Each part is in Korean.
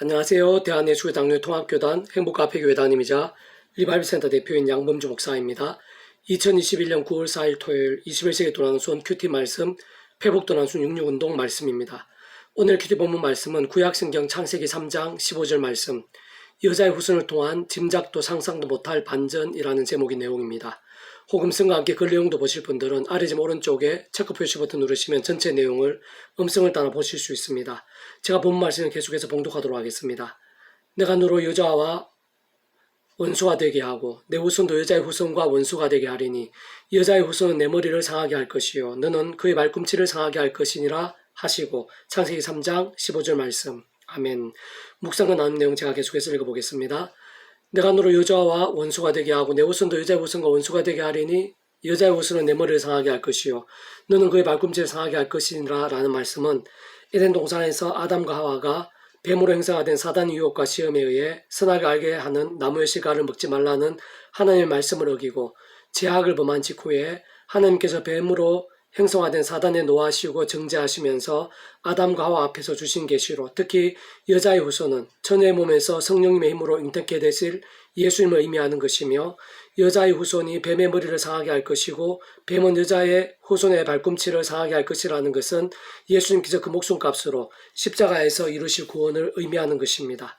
안녕하세요. 당뇨 통합교단 행복카페교회 담임이자 리바이브센터 대표인 양범주 목사입니다. 2021년 9월 4일 토요일 21세기 도난순 큐티 말씀 회복 도난순 66운동 말씀입니다. 오늘 큐티 본문 말씀은 구약성경 창세기 3장 15절 말씀 여자의 후손을 통한 짐작도 상상도 못할 반전이라는 제목의 내용입니다. 혹음성과 함께 글 내용도 보실 분들은 아래집 오른쪽에 체크 표시 버튼 누르시면 전체 내용을 음성을 따라 보실 수 있습니다. 제가 본 말씀을 계속해서 봉독하도록 하겠습니다. 내가 너로 여자와 원수가 되게 하고 내 후손도 여자의 후손과 원수가 되게 하리니 여자의 후손은 내 머리를 상하게 할 것이요 너는 그의 말꿈치를 상하게 할 것이니라 하시고 창세기 3장 15절 말씀 아멘 묵상과 나눈 내용 제가 계속해서 읽어보겠습니다. 내가 너로 여자와 원수가 되게 하고 내 후손도 여자의 후손과 원수가 되게 하리니 여자의 후손은 내 머리를 상하게 할 것이요 너는 그의 말꿈치를 상하게 할 것이니라 라는 말씀은 에덴 동산에서 아담과 하와가 뱀으로 행사가 된 사단의 유혹과 시험에 의해 선악을 알게 하는 나무의 실과를 먹지 말라는 하나님의 말씀을 어기고 제약을 범한 직후에 하나님께서 뱀으로 행성화된 사단에 놓아시고 정죄하시면서 아담과 하와 앞에서 주신 계시로 특히 여자의 후손은 천의 몸에서 성령님의 힘으로 잉태케 되실 예수님을 의미하는 것이며 여자의 후손이 뱀의 머리를 상하게 할 것이고 뱀은 여자의 후손의 발꿈치를 상하게 할 것이라는 것은 예수님께서 그 목숨값으로 십자가에서 이루실 구원을 의미하는 것입니다.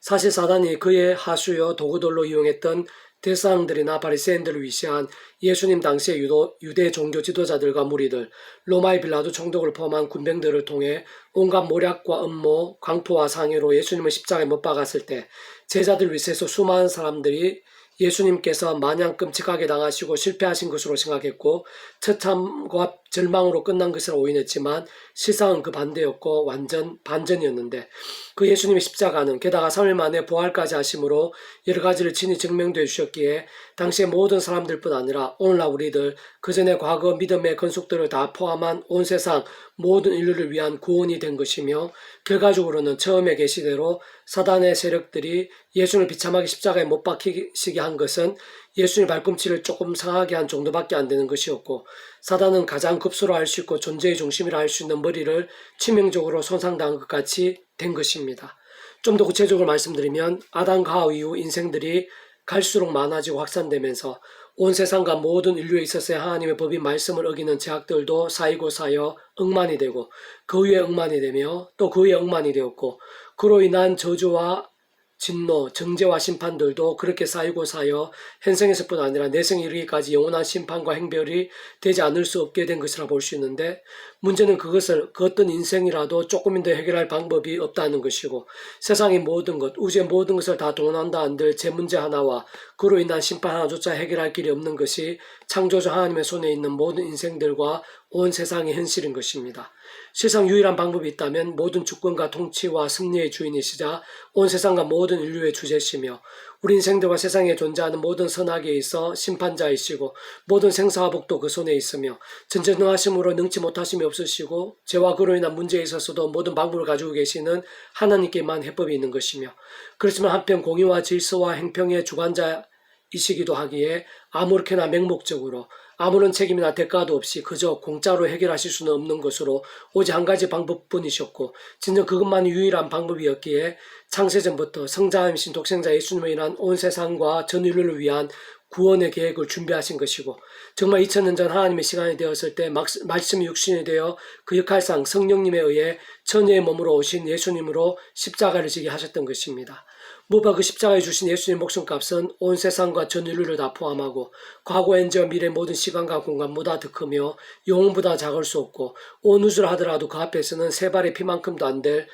사실 사단이 그의 하수여 도구들로 이용했던 대사장들이나 바리새인들을 위시한 예수님 당시의 유도, 유대 종교 지도자들과 무리들, 로마의 빌라도 총독을 포함한 군병들을 통해 온갖 모략과 음모, 광포와 상해로 예수님을 십자가에 못 박았을 때 제자들 위해서 수많은 사람들이 예수님께서 마냥 끔찍하게 당하시고 실패하신 것으로 생각했고 처참과 절망으로 끝난 것으로 오인했지만 실상은 그 반대였고 완전 반전이었는데 그 예수님의 십자가는 게다가 3일 만에 부활까지 하심으로 여러 가지를 친히 증명되어 주셨기에 당시의 모든 사람들뿐 아니라 오늘날 우리들 그 전에 과거 믿음의 건속들을 다 포함한 온 세상 모든 인류를 위한 구원이 된 것이며 결과적으로는 처음에 계시대로 사단의 세력들이 예수를 비참하게 십자가에 못 박히시게 한 것은 예수님 발꿈치를 조금 상하게 한 정도밖에 안 되는 것이었고 사단은 가장 급소로 할수 있고 존재의 중심이라 할 수 있는 머리를 치명적으로 손상당한 것 같이 된 것입니다. 좀 더 구체적으로 말씀드리면 아담과 하와 이후 인생들이 갈수록 많아지고 확산되면서 온 세상과 모든 인류에 있어서의 하나님의 법인 말씀을 어기는 제약들도 쌓이고 쌓여 억만이 되고 그 위에 억만이 되며 또 그 위에 억만이 되었고 그로 인한 저주와 진노, 정죄와 심판들도 그렇게 쌓이고 쌓여 현생에서뿐 아니라 내생에 이르기까지 영원한 심판과 행별이 되지 않을 수 없게 된 것이라 볼 수 있는데 문제는 그것을 그 어떤 인생이라도 조금이더 해결할 방법이 없다는 것이고 세상의 모든 것, 우주의 모든 것을 다 동원한다 한들 제 문제 하나와 그로 인한 심판 하나조차 해결할 길이 없는 것이 창조주 하나님의 손에 있는 모든 인생들과 온 세상의 현실인 것입니다. 세상 유일한 방법이 있다면 모든 주권과 통치와 승리의 주인이시자 온 세상과 모든 인류의 주제시며 우리 인생들과 세상에 존재하는 모든 선악에 있어 심판자이시고 모든 생사와 복도 그 손에 있으며 전전능하심으로 능치 못하심이 없으시고 죄와 그로 인한 문제에 있어서도 모든 방법을 가지고 계시는 하나님께만 해법이 있는 것이며 그렇지만 한편 공의와 질서와 행평의 주관자이시기도 하기에 아무렇게나 맹목적으로 아무런 책임이나 대가도 없이 그저 공짜로 해결하실 수는 없는 것으로 오직 한 가지 방법뿐이셨고 진정 그것만이 유일한 방법이었기에 창세전부터 성자임신 독생자 예수님을 인한 온 세상과 전 인류를 위한 구원의 계획을 준비하신 것이고 정말 2000년 전 하나님의 시간이 되었을 때 말씀이 육신이 되어 그 역할상 성령님에 의해 천녀의 몸으로 오신 예수님으로 십자가를 지게 하셨던 것입니다. 그 십자가에 주신 예수님 목숨값은 온 세상과 전 인류를 다 포함하고 과거 현재와 미래 모든 시간과 공간보다 더 크며 영혼보다 작을 수 없고 온 우주를 하더라도 그 앞에서는 세 발의 피만큼도 안 될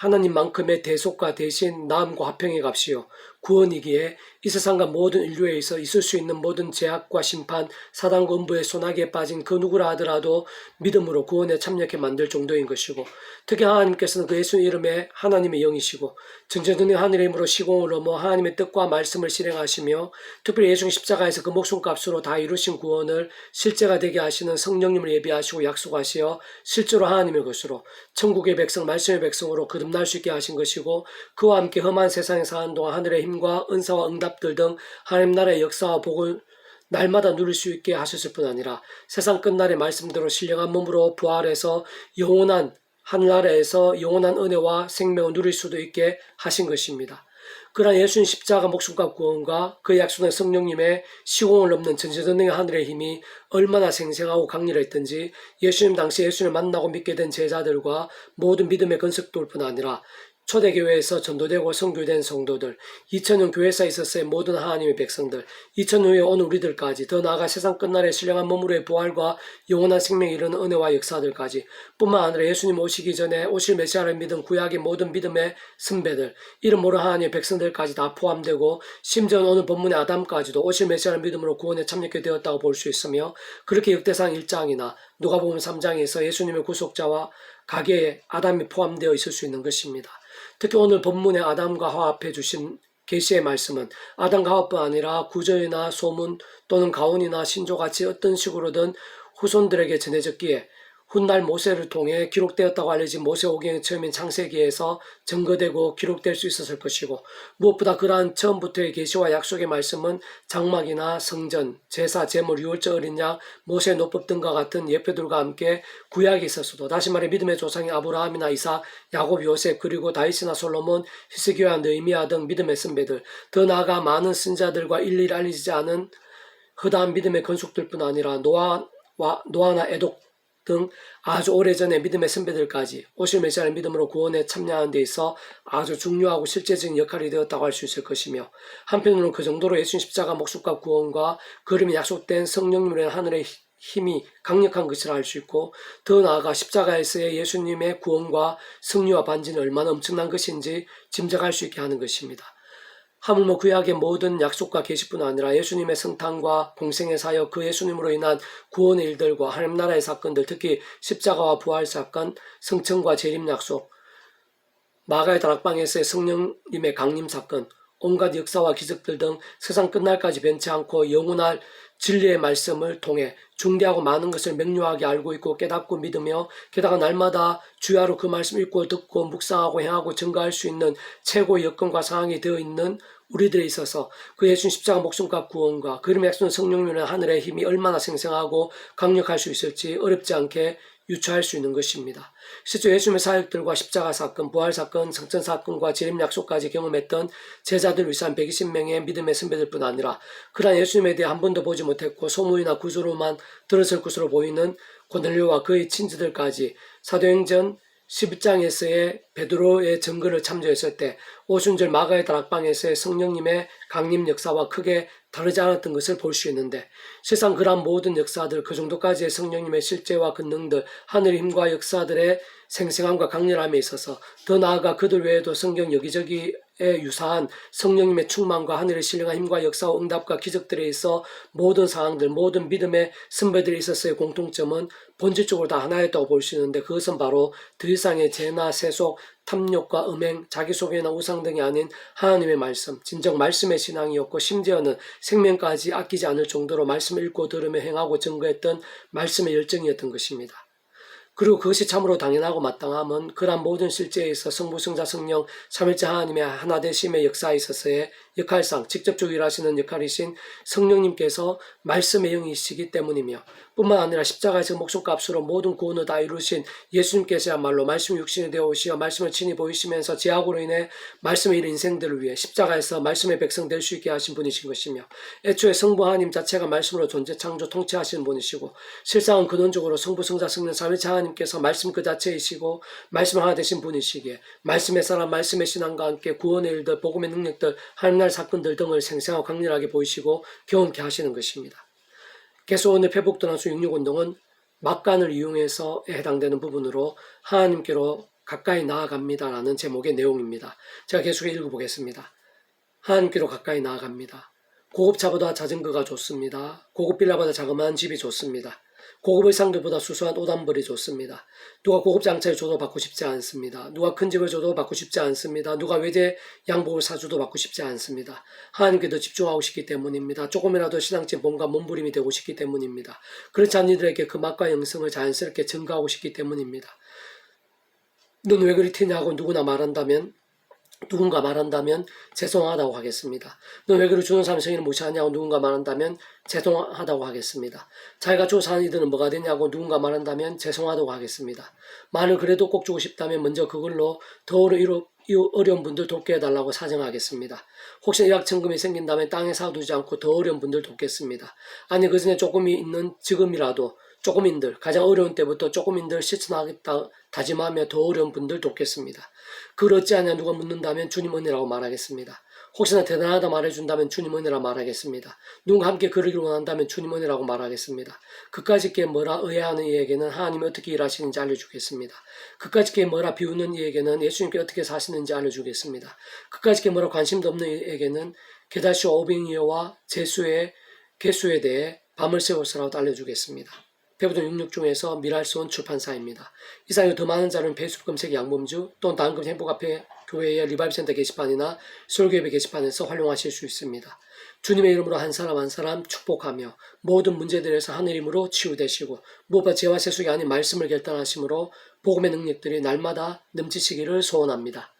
하나님만큼의 대속과 대신 나음과 화평의 값이요 구원이기에 이 세상과 모든 인류에 있어 있을 수 있는 모든 제약과 심판, 사단과 음부의 소나기에 빠진 그 누구라 하더라도 믿음으로 구원에 참여하게 만들 정도인 것이고 특히 하나님께서는 그 예수 이름에 하나님의 영이시고 전전능의 하늘의 힘으로 시공을 넘어 하나님의 뜻과 말씀을 실행하시며 특별히 예수 십자가에서 그 목숨값으로 다 이루신 구원을 실제가 되게 하시는 성령님을 예비하시고 약속하시어 실제로 하나님의 것으로 천국의 백성, 말씀의 백성으로 거듭날 수 있게 하신 것이고 그와 함께 험한 세상에 사는 동안 하늘의 힘과 은사와 응답들 등 하나님 나라의 역사와 복을 날마다 누릴 수 있게 하셨을 뿐 아니라 세상 끝날의 말씀대로 신령한 몸으로 부활해서 영원한 하늘나라에서 영원한 은혜와 생명을 누릴 수도 있게 하신 것입니다. 그러나 예수님 십자가 목숨과 구원과 그 약속된 성령님의 시공을 넘는 전지전능의 하늘의 힘이 얼마나 생생하고 강렬했던지 예수님 당시 예수님을 만나고 믿게 된 제자들과 모든 믿음의 건석들뿐 아니라 초대교회에서 전도되고 선교된 성도들, 2000년 교회사에 있었을 모든 하나님의 백성들, 2000년 후에 온 우리들까지, 더 나아가 세상 끝날에 신령한 몸으로의 부활과 영원한 생명에 이르는 은혜와 역사들까지, 뿐만 아니라 예수님 오시기 전에 오실 메시아를 믿은 구약의 모든 믿음의 선배들, 이름 모르는 하나님의 백성들까지 다 포함되고, 심지어 오늘 본문의 아담까지도 오실 메시아를 믿음으로 구원에 참여하게 되었다고 볼 수 있으며, 그렇게 역대상 1장이나 누가복음 3장에서 예수님의 구속자와 가게에 아담이 포함되어 있을 수 있는 것입니다. 특히 오늘 본문의 아담과 하와 앞에 주신 계시의 말씀은 아담과 하와뿐 아니라 구절이나 소문 또는 가온이나 신조같이 어떤 식으로든 후손들에게 전해졌기에 훗날 모세를 통해 기록되었다고 알려진 모세오경의 처음인 창세기에서 증거되고 기록될 수 있었을 것이고 무엇보다 그러한 처음부터의 계시와 약속의 말씀은 장막이나 성전, 제사, 제물, 유월절 어린 양, 모세 노법 등과 같은 예표들과 함께 구약에 있었어도. 다시 말해 믿음의 조상인 아브라함이나 이삭, 야곱, 요셉 그리고 다윗이나 솔로몬, 히스기야, 느헤미야 등 믿음의 선배들 더 나아가 많은 선자들과 일일이 알려지지 않은 허다한 믿음의 건축들뿐 아니라 노아와 노아나 에독 등 아주 오래전에 믿음의 선배들까지 오실 메시아를 믿음으로 구원에 참여하는 데 있어 아주 중요하고 실제적인 역할이 되었다고 할 수 있을 것이며 한편으로는 그 정도로 예수님 십자가 목숨과 구원과 그름이 약속된 성령님의 하늘의 힘이 강력한 것을 알수 있고 더 나아가 십자가에서의 예수님의 구원과 승리와 반지는 얼마나 엄청난 것인지 짐작할 수 있게 하는 것입니다. 하물며 구약의 모든 약속과 계시뿐 아니라 예수님의 성탄과 공생의 사역, 그 예수님으로 인한 구원의 일들과 하나님 나라의 사건들, 특히 십자가와 부활 사건, 성천과 재림 약속, 마가의 다락방에서의 성령님의 강림 사건, 온갖 역사와 기적들 등 세상 끝날까지 변치 않고 영원할 진리의 말씀을 통해 중대하고 많은 것을 명료하게 알고 있고 깨닫고 믿으며 게다가 날마다 주야로 그 말씀 읽고 듣고 묵상하고 행하고 증거할 수 있는 최고의 여건과 상황이 되어 있는 우리들에 있어서 그 예수님 십자가 목숨과 구원과 그림의 약속은 성령님의 하늘의 힘이 얼마나 생생하고 강력할 수 있을지 어렵지 않게 유추할 수 있는 것입니다. 실제 예수님의 사역들과 십자가 사건, 부활 사건, 성전 사건과 재림 약속까지 경험했던 제자들 위한 120명의 믿음의 선배들뿐 아니라 그러한 예수님에 대해 한 번도 보지 못했고 소문이나 구조로만 들었을 것으로 보이는 고넬료와 그의 친지들까지 사도행전 11장에서의 베드로의 증거를 참조했을 때 오순절 마가의 다락방에서의 성령님의 강림 역사와 크게 다르지 않았던 것을 볼 수 있는데 세상 그러한 모든 역사들 그 정도까지의 성령님의 실제와 권능들 하늘의 힘과 역사들의 생생함과 강렬함에 있어서 더 나아가 그들 외에도 성경 여기저기에 유사한 성령님의 충만과 하늘의 신령한 힘과 역사와 응답과 기적들에 있어 모든 상황들 모든 믿음의 선배들이 있었어의 공통점은 본질적으로 다 하나였다고 볼 수 있는데 그것은 바로 더 이상의 죄나 세속 탐욕과 음행, 자기소개나 우상 등이 아닌 하나님의 말씀, 진정 말씀의 신앙이었고 심지어는 생명까지 아끼지 않을 정도로 말씀을 읽고 들으며 행하고 증거했던 말씀의 열정이었던 것입니다. 그리고 그것이 참으로 당연하고 마땅함은 그러한 모든 실제에 있어 성부, 성자, 성령, 삼일째 하나님의 하나 되심의 역사에 있어서의 역할상 직접적으로 일하시는 역할이신 성령님께서 말씀의 영이시기 때문이며 뿐만 아니라 십자가에서 목숨값으로 모든 구원을 다 이루신 예수님께서야말로 말씀 육신이 되어 오시어 말씀을 친히 보이시면서 제약으로 인해 말씀의 일 인생들을 위해 십자가에서 말씀의 백성 될 수 있게 하신 분이신 것이며 애초에 성부 하나님 자체가 말씀으로 존재 창조 통치하시는 분이시고 실상은 근원적으로 성부 성자 성령 삼위체 하나님께서 말씀 그 자체이시고 말씀 하나 되신 분이시기에 말씀의 사람 말씀의 신앙과 함께 구원의 일들 복음의 능력들 하나님 날 사건들 등을 생생하고 강렬하게 보이시고 경험케 하시는 것입니다. 계속 오늘 회복도나수 66운동은 막간을 이용해서 해당되는 부분으로 하나님께로 가까이 나아갑니다라는 제목의 내용입니다. 제가 계속 읽어보겠습니다. 하나님께로 가까이 나아갑니다. 고급차보다 자전거가 좋습니다. 고급 빌라보다 자그마한 집이 좋습니다. 고급의 상들보다 수수한 오단벌이 좋습니다. 누가 고급 장차를 줘도 받고 싶지 않습니다. 누가 큰 집을 줘도 받고 싶지 않습니다. 누가 외제 양복을 사줘도 받고 싶지 않습니다. 하나님께 더 집중하고 싶기 때문입니다. 조금이라도 신앙적 뭔가 몸부림이 되고 싶기 때문입니다. 그렇지 않은 이들에게 그 맛과 영성을 자연스럽게 증가하고 싶기 때문입니다. 넌 왜 그리 튀냐고 누구나 말한다면 누군가 말한다면 죄송하다고 하겠습니다. 너 왜 그리 주는 성인을 무시하냐고 누군가 말한다면 죄송하다고 하겠습니다. 자기가 조사한 이들은 뭐가 되냐고 누군가 말한다면 죄송하다고 하겠습니다. 만일 그래도 꼭 주고 싶다면 먼저 그걸로 더 어려, 어려운 분들 돕게 해달라고 사정하겠습니다. 혹시 의약천금이 생긴다면 땅에 사두지 않고 더 어려운 분들 돕겠습니다. 아니 그 중에 조금이 있는 지금이라도 조금인들 가장 어려운 때부터 조금인들 실천하겠다 다짐하며 더 어려운 분들 돕겠습니다. 어찌 하냐 누가 묻는다면 주님 은혜라고 말하겠습니다. 혹시나 대단하다 말해준다면 주님 은혜라 말하겠습니다. 누군가 함께 그러기를 원한다면 주님 은혜라고 말하겠습니다. 그까짓게 뭐라 의아하는 이에게는 하나님이 어떻게 일하시는지 알려주겠습니다. 그까짓게 뭐라 비우는 이에게는 예수님께 어떻게 사시는지 알려주겠습니다. 그까짓게 뭐라 관심도 없는 이에게는 게다시 오병이어와 제수의 개수에 대해 밤을 새워서라도 알려주겠습니다. 배부동 66 중에서 미랄스온 출판사입니다. 이상의 더 많은 자료는 검색 양범주 또는 다음금 행복앞에 교회의 리바이브센터 게시판이나 설교예배 게시판에서 활용하실 수 있습니다. 주님의 이름으로 한 사람 한 사람 축복하며 모든 문제들에서 하늘 힘으로 치유되시고 무엇보다 죄와 세속이 아닌 말씀을 결단하심으로 복음의 능력들이 날마다 넘치시기를 소원합니다.